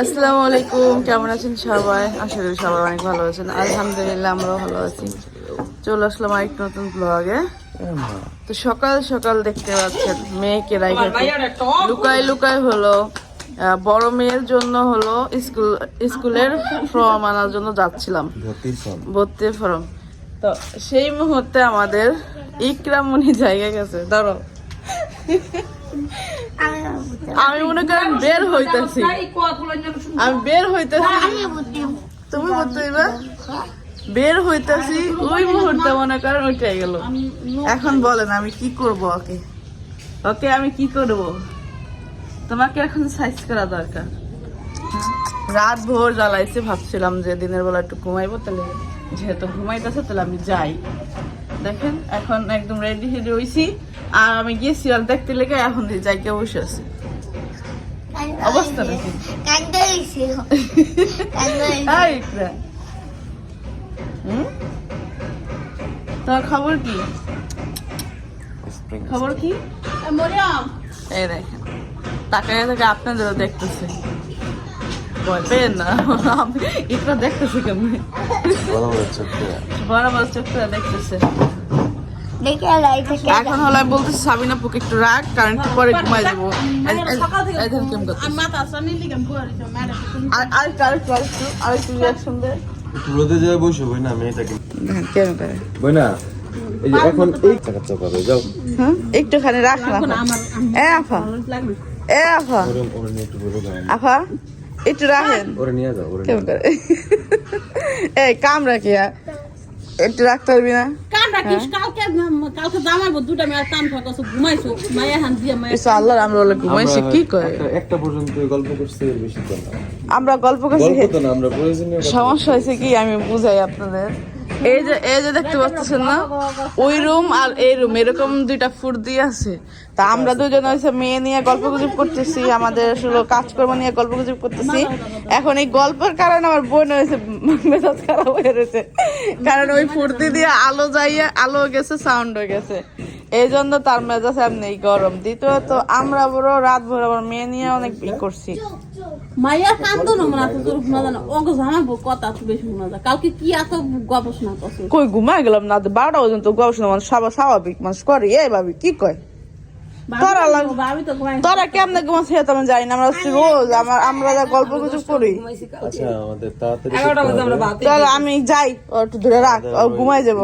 আসসালামু আলাইকুম কেমন আছেন সবাই? আশা করি সবাই অনেক ভালো আছেন। আলহামদুলিল্লাহ আমরাও ভালো আছি। চলে আসলাম আরেক নতুন ব্লগে তো সকাল সকাল দেখতে পাচ্ছেন মেয়েকে রাইখে লুকাই লুকাই হলো। বড় মেয়ের জন্য হলো স্কুল স্কুলের ফর্ম আনার জন্য যাচ্ছিলাম। ভর্তির ফর্ম তো সেই মুহূর্তে আমাদের ইকরামুনি জায়গা গেছে। ধরো আমি মনে করেন বের হইতেছি। আমি বের হইতেছি। তুমি বলতে দিবা বের হইতেছি। ওই মুহূর্তে মনে করেন ওইটাই গেল। এখন বলেন, আমি কি করব ওকে? ওকে, আমি কি করব? তোমাকে এখন সাইজ করা দরকার? রাত ভোর জ্বালাইছে, ভাবছিলাম যে দিনের বেলা একটু ঘুমাইবো, তাহলে যেহেতু ঘুমাইতেছে, তাহলে আমি যাই। দেখেন, এখন একদম রেডি হেডি হইছি। আর আমি গিয়ে সিরিয়াল দেখতে লেগে এখন দিয়ে যাই কে বসে আছি। অবস্থা নাকি? তোমার খবর কি? খবর কি? এই দেখেন। তাকায় থেকে আপনাদেরও দেখতেছে। ভয় না। ইকরা দেখতেছে কেমনি? বড় বড় চোখ করে দেখতেছে। এখন হলো আমি বলতেছি সাবিনা পুকে একটু রাখ কারণ একটু পরে ঘুমাই যাব এই- এই- এই দেখেন কেমন করতেছে। আর আরেকটু আরেকটু আরেকটু আরেকটু রিয়াকশন দে রোদে যায় বসে বই না মেয়েটাকে দেখেন করে বই না এই যে এখন এই টাকা চাপাবে যাও হ্যাঁ একটুখানি রাখ না এ আফা এ আফা আফা একটু রাখেন ওরে নিয়ে যাও ওরে কেমন করে এই কাম রাখি একটু রাখতে পারবি না? রাখিস কালকে কালকে জামাইবো দুটা মেয়ে কাম থাকছো ঘুমাইছো মায়া হান দিয়া মায়া কিছু আল্লাহ আমরা বলে ঘুমাইছি কি করে একটা- একটা পর্যন্ত গল্প করছে এর বেশি তো আমরা গল্প করছি গল্প তো না আমরা প্রয়োজনীয় সমস্যা হয়েছে কি আমি বুঝাই আপনাদের। এই যে এই যে দেখতে পাচ্ছেন না? ওই রুম আর এই রুম, এরকম দুইটা ফুট দিয়ে আছে। তা আমরা দুজন হয়েছে মেয়ে নিয়ে গল্প গুজব করতেছি, আমাদের আসলে কাজকর্ম নিয়ে গল্প গুজব করতেছি। এখন এই গল্পের কারণে আমার বোন হয়েছে মেজাজ খারাপ হয়ে রয়েছে। কারণ ওই ফুর্তি দিয়ে আলো যাইয়া, আলো গেছে সাউন্ড হয়ে গেছে। এই জন্য তার মেজাজ এমনি গরম। দ্বিতীয়ত আমরা বড় রাত ভোর আবার মেয়ে নিয়ে অনেক ই করছি। মায়া কান্দো না মানে শোনা কথা এত বেশি শোনা যায়। কালকে কি এত করছ? কই ঘুমাই গেলাম না বারোটা পর্যন্ত গবেষণা মানুষ স্বাভাবিক স্বাভাবিক মানুষ করে। এই ভাবি কি কয়? তোরা তোরা কেমনে আমি জানি না আমরা রোজ আমার আমরা যা গল্প করি। আচ্ছা করতে হবে। চল আমি যাই ও একটু ধরে রাখ ঘুমাই যাব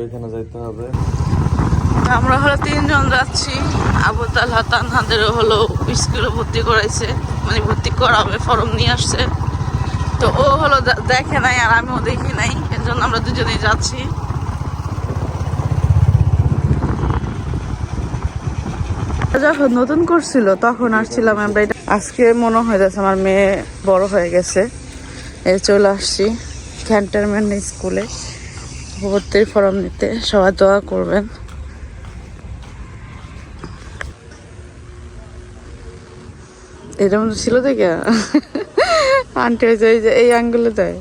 ওইখানে যাইতে হবে। আমরা হলো তিনজন যাচ্ছি। আবু তালহা তানহাদেরও হলো স্কুলে ভর্তি করাইছে। মানে ভর্তি করাবে ফর্ম নিয়ে আসছে। তো ও হলো দেখে নাই আর আমিও দেখি নাই। এর জন্য আমরা দুজনেই যাচ্ছি। যখন নতুন করছিল তখন আসছিলাম আমরা। এটা আজকে মনে হয় যাচ্ছে আমার মেয়ে বড় হয়ে গেছে। এ চলে আসছি ক্যান্টনমেন্ট স্কুলে ভর্তির ফর্ম নিতে। সবাই দোয়া করবেন। এরকম ছিল দেখে। আন্টি হয়েছে এই যে এই আঙ্গুলে দেয়।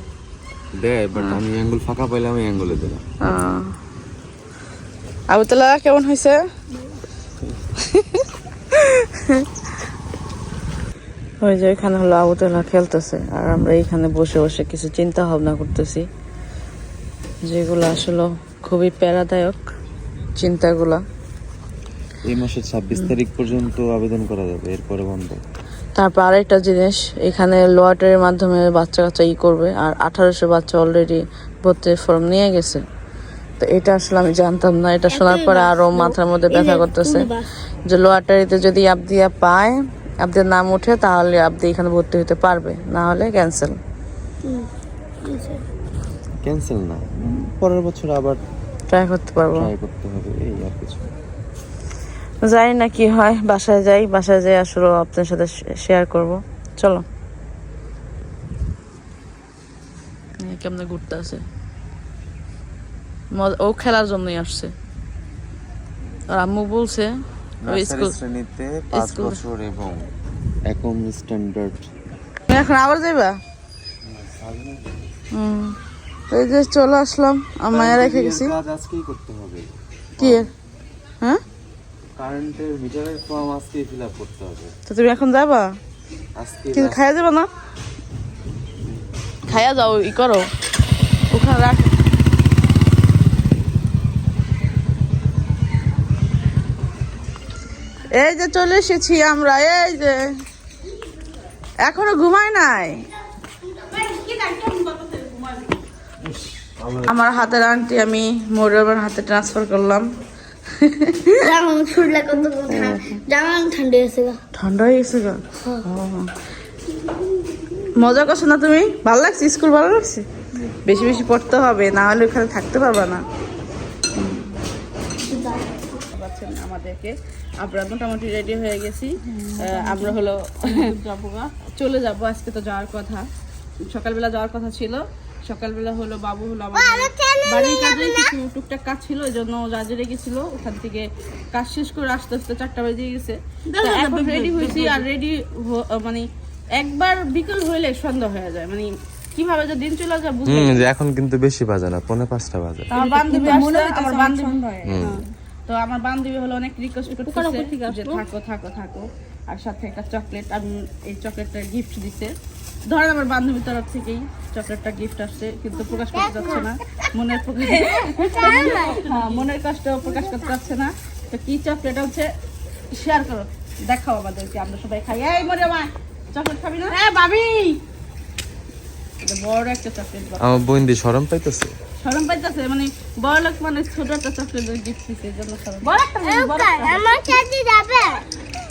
দেয় বাট আমি অ্যাঙ্গুল ফাঁকা পাইলাম এই অ্যাঙ্গুলে দিলাম। আবুতলা কেমন হয়েছে? ওই যে এখানে হলো আবুতলা খেলতেছে আর আমরা এখানে বসে বসে কিছু চিন্তা ভাবনা করতেছি যেগুলো আসলে খুবই প্যারাদায়ক চিন্তাগুলা। এই মাসের ছাব্বিশ তারিখ পর্যন্ত আবেদন করা যাবে এরপরে বন্ধ। তারপর আরেকটা জিনিস এখানে লোয়াটারির মাধ্যমে বাচ্চা কাচ্চা ই করবে আর আঠারোশো বাচ্চা অলরেডি ভর্তির ফর্ম নিয়ে গেছে। তো এটা আসলে আমি জানতাম না এটা শোনার পরে আরও মাথার মধ্যে ব্যথা করতেছে। যে লোয়াটারিতে যদি আবদিয়া পায় আবদির নাম উঠে তাহলে আবদি এখানে ভর্তি হতে পারবে না হলে ক্যান্সেল ক্যান্সেল না পরের বছর আবার ট্রাই করতে পারব। ট্রাই করতে হবে এই আর কিছু জানি না কি হয় বাসায় যাই বাসায় যাই আসলে আপনার সাথে শেয়ার করব। চলো। কেমনে ঘুরতে আছে মজা- ও খেলার জন্যই আসছে। আর আম্মু বলছে ওই স্কুল শ্রেণীতে পাঁচ বছর এবং একম স্ট্যান্ডার্ড এখন আবার যাইবা? হুম। তো এই যে চলে আসলাম আমার রেখে গেছি। আজকেই করতে হবে। কি কারেন্টের মিটারের ফর্ম আজকেই ফিল আপ করতে হবে। তো তুমি এখন যাবা? আজকে কিছু খাইয়া যাবা না? খাইয়া যাও ই করো। ওখানে রাখ। এই যে চলে এসেছি আমরা এই যে। এখনও ঘুমায় নাই? আমার হাতের আংটি আমি মরিয়মের হাতে ট্রান্সফার করলাম। ঠান্ডা ঠান্ডা হয়ে গেছে গা? ও। মজা করছ না তুমি? ভালো লাগছে? স্কুল ভালো লাগছে? বেশি বেশি পড়তে হবে না হলে ওখানে থাকতে পারবা না। পাচ্ছেন আমাদেরকে। আমরা মোটামুটি রেডি হয়ে গেছি। আমরা হলো যাব। চলে যাব। আজকে তো যাওয়ার কথা। সকালবেলা যাওয়ার কথা ছিল। সকালবেলা হলো বাবু হলো আমাদের বাড়ির কাজে কিছু টুকটাক কাজ ছিল ওই জন্য জাজে গেছিল ওখান থেকে কাজ শেষ করে আস্তে আস্তে চারটা বেজে গেছে। এখন রেডি হয়েছি আর রেডি মানে একবার বিকেল হইলে সন্ধ্যা হয়ে যায়। মানে কীভাবে যে দিন চলে যায় বুঝতে যে এখন কিন্তু বেশি বাজে না পৌনে পাঁচটা বাজে। আমার বান্ধবী আসছে আমার বান্ধবী। তো আমার বান্ধবী হলো অনেক রিকোয়েস্ট করতেছে যে থাকো থাকো থাকো। আর সাথে একটা চকলেট আমি এই চকলেটটা গিফট দিছে। ধরেন আমার বান্ধবীর তরফ থেকেই চকলেটটা গিফট আসছে কিন্তু প্রকাশ করতে যাচ্ছে না। মনের প্রকাশ হ্যাঁ মনের কষ্ট প্রকাশ করতে যাচ্ছে না। তো কি চকলেট হচ্ছে? শেয়ার করো। দেখাও আমাদেরকে আমরা সবাই খাই। এই মরে মা চকলেট খাবি না? হ্যাঁ ভাবি। বড় একটা চকলেট আমার বোন দি সরম পাইতেছে? সরম পাইতেছে মানে বড় লোক মানে ছোট একটা চকলেট গিফট দিছে জন্য সরম। বড় একটা বড় একটা। আমার যাবে।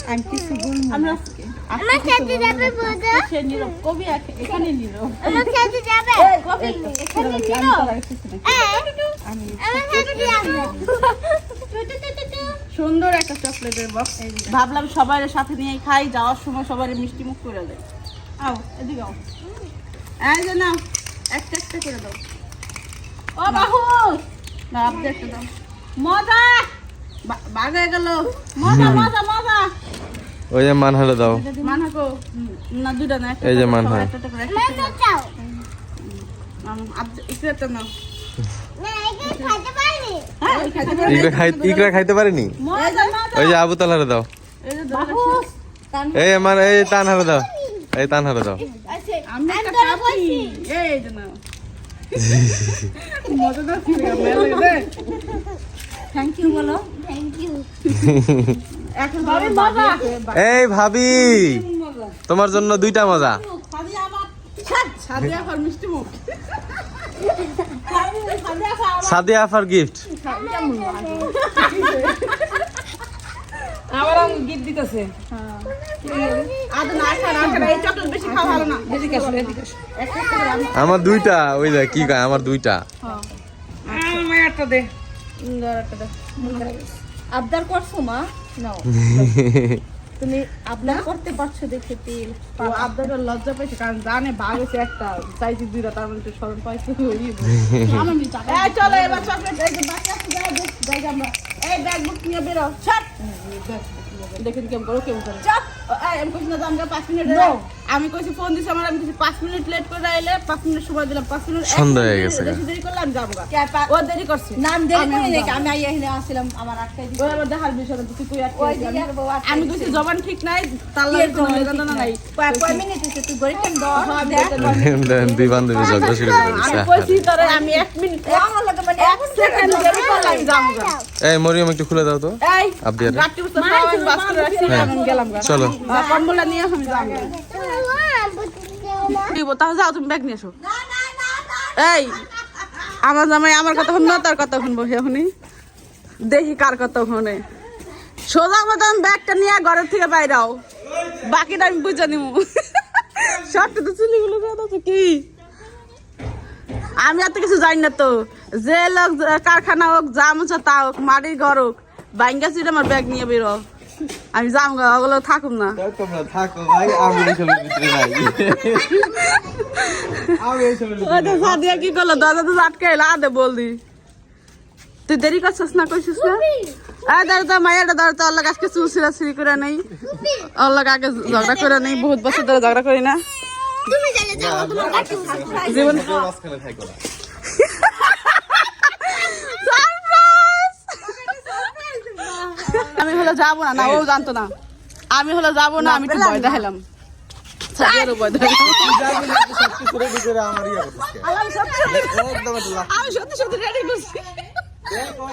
আমি কিছু বলব আমরা আমার সাথে যাবে বোঝা? সে নীরব কবি এখানে নীরব আমার সাথে যাবে? কবি এখানে নীরব। আমি তো আর কিছু না। আমি আমার সাথে যাবে। সুন্দর একটা চকলেটের বক্স ভাবলাম সবাই সাথে নিয়ে খাই যাওয়ার সময় সবাই মিষ্টি মুখ করে দেয় আও এদিকে আও। এই যে নাও একটা একটা করে দাও। ও বাহু! না আপনি একটা দাও। মজা! বা- বাগ গেল। মজা মজা মজা। ওই যে মানহাটা দাও। এই যে মানহা। ইকরা খাইতে পারেনি। ওই যে আবু তালহারে দাও। এই আমার এই তানহারে দাও। এই তানহারে দাও। থ্যাংক ইউ বলো। থ্যাংক ইউ এই ভাবি তোমার জন্য দুইটা মজা। সাদিয়া ফর মিষ্টি মুখ। সাদিয়া আফার গিফট। আবার আমি দিতেছে। আমি আমার দুইটা ওই যে কি কয় আমার দুইটা। আমার একটা দে। একটা দে। আবদার করছ মা? নাও। তুমি আবদার করতে পারছ দেখে তেল। ও আবদাটা লজ্জা পাইছে কারণ জানে বাঘ হয়েছে একটা চাইছি দুইটা তার মধ্যে স্মরণ পাইছে চলো এবার চকলেট এই যে বাকি আছে যাই দেখ দেখ আমরা। এই ব্যাগ বুক নিয়ে বেরো ছাড় দেখেন কেমন করো কেমন করে। চাপ আমি না পাঁচ মিনিট আমি কইছি ফোন দিছি আমার আমি কইছি পাঁচ মিনিট লেট করে আইলে পাঁচ মিনিট সময় দিলাম পাঁচ মিনিট এক সন্ধ্যা হয়ে গেছে বেশি দেরি করলে আমি যাব ও দেরি করছে। নাম দেরি করে। দেখি আমি আইয়া এখানে আসছিলাম আমার আটকাই দিছে। ওই আবার দেখার বিষয় তুই কই আটকে আমি- দিছে। কইছি জবান ঠিক নাই তার লাগে জবান লেখানো নাই। কয় কয় মিনিট হইছে তুই গরিব কেন হ্যাঁ, দেখ। এটা- দুই বান্ধবী ঝগড়া শুরু করে আমি কইছি তোরে আমি এক মিনিট ও আমার লাগে মানে এক সেকেন্ড দেরি করলে আমি যাব এই মরিয়ম একটু খুলে দাও তো। এই আব্দি আরে। গাড়ি উঠতে বাস করে রাখছি, আমি গেলাম চলো। আহ, কম্বলটা নিয়ে আমি যাব গা। দিব, তাহলে যাও তুমি ব্যাগ নিয়ে এসো এই আমার জামাই আমার কথা শুনব তার কথা শুনব এখনই। দেখি কার কথা শুনে। সোজা মতো আমি ব্যাগটা নিয়ে ঘরের থেকে বাইরাও বাকিটা আমি বুঝে নিব। শর্ট তো চুলিগুলো তো কি? আমি এত কিছু জানি না তো। যে লোক কারখানা হোক জাম হচ্ছে তা হোক মাটির ঘর হোক বাইঙ্গা চিট আমার ব্যাগ নিয়ে বেরো আমি যাম গা ওগুলো থাকুম না তোমরা থাকো ভাই আমি এসবের ভিতরে নাই আমি এসবের ওই তো সাদিয়া কি করল দাদা তো আটকে এলো আদে বলদি তুই দেরি করছিস না কইছিস না আয় দাঁড়া তো মায়েরটা দাঁড়া তো আল্লাহ আজকে চুল ছিঁড়া ছিঁড়ি করে নেই আল্লাহ আগে ঝগড়া করে নেই বহুত বছর ধরে ঝগড়া করি না তুমি জায়গা তোমার কাছে জীবন মাঝখানে থাকো না আমি হলো যাব না না ও জানতো না আমি হলো যাব না আমি একটু ভয় দেখালাম ইয়া আমি সত্যি সত্যি- রেডি করছি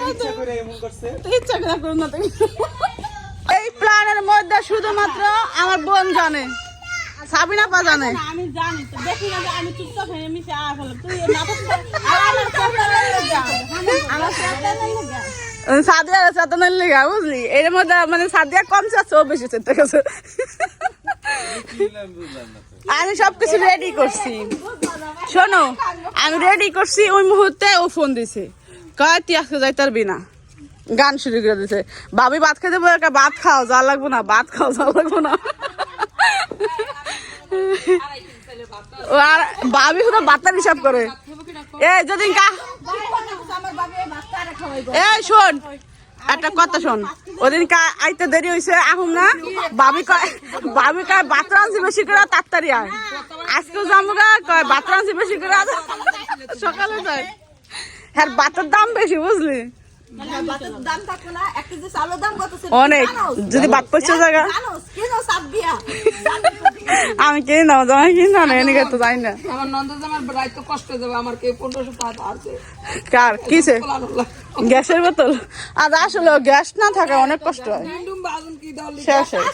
ইচ্ছা করে এমন তো ইচ্ছা করে না তুমি এই প্ল্যানের মধ্যে শুধুমাত্র আমার বোন জানে সাবিনা পা জানে আমি জানি তো দেখি না আমি চুপচাপ হয়ে মিশে আর তুই আমার ক্যাপ্টেনের লেগা চেতনের লিগা বুঝলি? এর মধ্যে মানে সাদিয়া কম চাচ্ছে ও বেশি চেতে গেছে আমি সবকিছু রেডি করছি। শোনো, আমি রেডি করছি, ওই মুহূর্তে ও ফোন দিছে। কয়, তুই আজকে যাই তার বিনা গান শুরু করে দিছে। ভাবি, ভাত খেতে বলে ভাত খাও যা লাগবো না, ভাত খাও যা লাগবো না। আর ভাবি শুধু ভাতটা হিসাব করে। এ, যদি কা আমার বাবা বাচ্চারা খাওয়াইব এই শোন, একটা কথা শোন। ওদিন কা- আইতে দেরি হয়েছে আহুম না? বাবি কয় বাবি কয় বাত রাঁধছি বেশি করে, তাড়াতাড়ি আয়। আজকেও যাব কয় বাত রাঁধছি বেশি করে সকালে যায়। হ্যাঁ বাতের দাম বেশি, বুঝলি? দাম থাকবে না এক কেজি চালের দাম কত ছিল? অনেক। যদি জায়গা। জানোস? কেন চাপ দিয়া? আমি কিনে দাও তোমার কিনে দাও না এদিকে তো জানি না। আমার নন্দ আমার রাত তো কষ্ট দেবে আমার কে পনেরোশো টাকা আছে কার কিসে? গ্যাসের বোতল? আর আসলে গ্যাস না থাকা অনেক কষ্ট হয়। কি শেষ শেষ।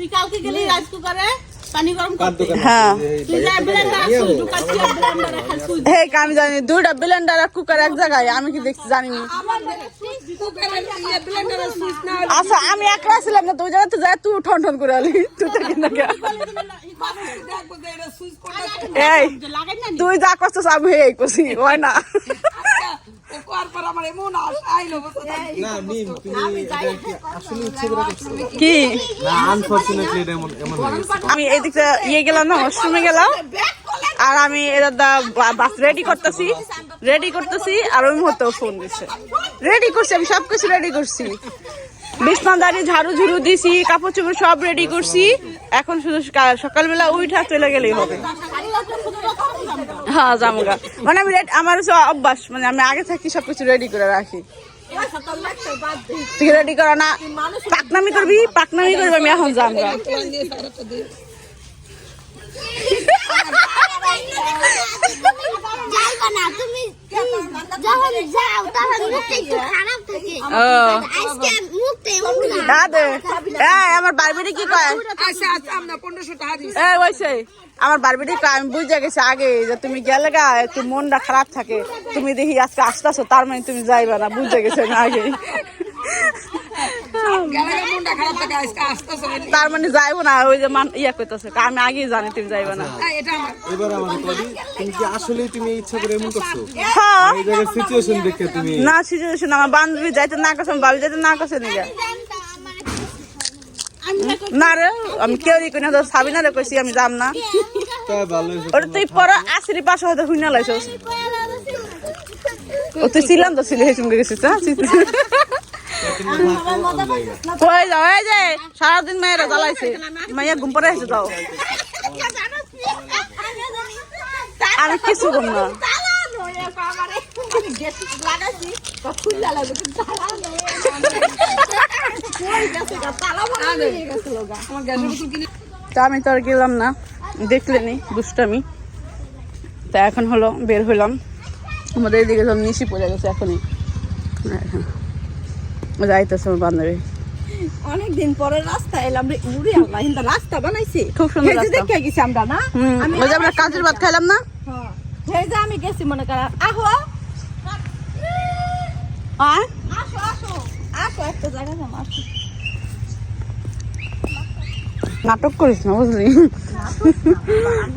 না। তুই কালকে গেলি রাইস কুকারে পানি গরম করতে। হ্যাঁ। হে আমি জানি দুইটা ব্লেন্ডার আর কুকার এক জায়গায় আমি কি দেখছি জানি। না আচ্ছা আমি একলা ছিলাম না তুই জায়গাতে যাই তুই ঠন ঠন করে আলি তুই তো কিনা গে। এই তুই যা করছিস আমি এই করছি হয় না। কি হয়ে আমি এদিকে ইয়ে গেলাম না ওয়াশরুমে গেলাম। আর আমি এদের বাস রেডি করতেছি। রেডি করতেছি আর ওই মুহূর্তে ফোন দিচ্ছে রেডি করছি আমি সব কিছু রেডি করছি বিছনাদারি ঝাড়ু ঝুড়ু দিছি কাপড় চোপড় সব রেডি করছি। এখন শুধু সকালবেলা উঠা চলে গেলেই হবে। হ্যাঁ জামগা মানে আমি আমার হচ্ছে অভ্যাস মানে আমি আগে থাকি সবকিছু রেডি করে রাখি। তুই রেডি করো না, পাকনামি করবি? পাকনামি করবি, আমি এখন জামগা তুমি যখন যাও তখন মুখটা একটু খারাপ থাকে। ও। আজকে মুখটা এমন খারাপ। এই আমার বারবিটি কি কয়? আচ্ছা আচ্ছা আমরা পনেরোশো টাকা দিই এই ওইসে আমার বারবিটি কয় আমি বুঝে গেছি আগে যে তুমি গেলে গা একটু মনটা খারাপ থাকে। তুমি দেখি আজকে আসতেছো তার মানে তুমি যাইবা না বুঝে গেছো না আগে তার মানে যাইবো না ওই যে মান ইয়া করতেছে আমি আগেই জানি তুমি যাইবা না। আমার। এবার আমার কবি তুমি কি আসলে তুমি ইচ্ছা করে এমন করছ? হ্যাঁ এই জায়গার সিচুয়েশন দেখে তুমি না সিচুয়েশন আমার বান্ধবী যাইতে না করছে বাবি যাইতে না করছে নিগা। না রে আমি কেউ কই না তো সাবিনা রে কইছি আমি যাম না। তা ভালো ওটা তুই পরে আসরি পাশে হয়তো হুইনা লাইছস। ও তুই ছিলাম তো ছিলে হেসুম গেছিস হ্যাঁ? কই যে সারাদিন মেয়েরা জ্বালাইছে মাইয়া ঘুম পরে এসে যাও আমি কিছু কম না তা আমি তো আর গেলাম না। দেখলেনি, দুষ্টামি। তা এখন হলো বের হলাম। আমাদের এদিকে সব নিশি পড়ে গেছে এখনই। যাইতেছে আমার বান্ধবী। অনেকদিন পরে রাস্তা এলাম রে উড়ে আল্লাহ কিন্তু রাস্তা বানাইছে। খুব সুন্দর রাস্তা। দেখে গেছি আমরা না? ওই যে আমরা কাজের ভাত খাইলাম না? হ্যাঁ। এই যে আমি গেছি মনে কর আহো। আর? আসো আসো আসো একটা জায়গা যাম আসো। নাটক করিস না বুঝলি?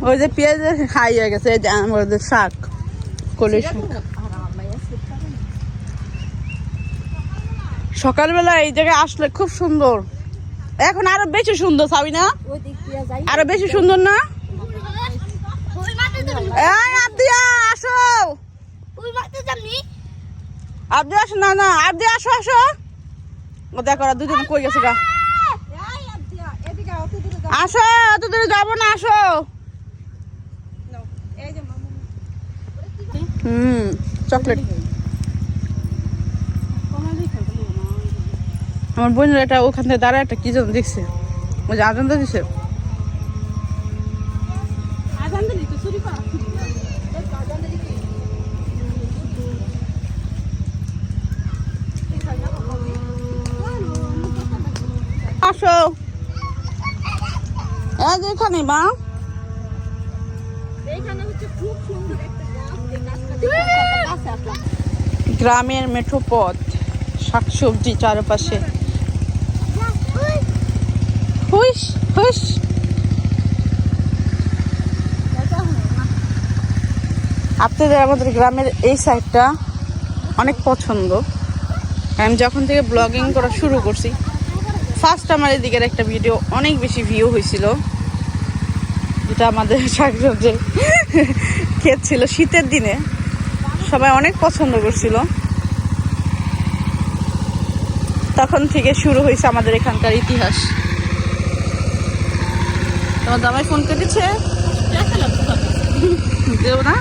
ওই যে পেঁয়াজের হাই হয়ে গেছে এই যে আমাদের শাক কলি শাক সকালবেলা এই জায়গায় আসলে খুব সুন্দর। এখন আরও বেশি সুন্দর সাবি না? আরও বেশি সুন্দর না? আসো। আবদি আসো, না না আবদি আসো আসো। দুজন এদিকে অত দূরে আসো যাব না, আসো। চকলেট। আমার বোনের একটা ওখান থেকে দাঁড়ায় একটা কি যেন দেখছে। ওই যে আজান দিছে আসো। এখানে বা গ্রামের মেঠো পথ শাকসবজি চারপাশে। হুইস হুইস আপনাদের আমাদের গ্রামের এই সাইডটা অনেক পছন্দ। আমি যখন থেকে ব্লগিং করা শুরু করছি ফার্স্ট আমার এদিকের একটা ভিডিও অনেক বেশি ভিউ হয়েছিল। যেটা আমাদের শাকসবজির ক্ষেত ছিল শীতের দিনে। সবাই অনেক পছন্দ করছিল। তখন থেকে শুরু হয়েছে আমাদের এখানকার ইতিহাস। তোমার দাবাই ফোন কেটেছে? দেব না?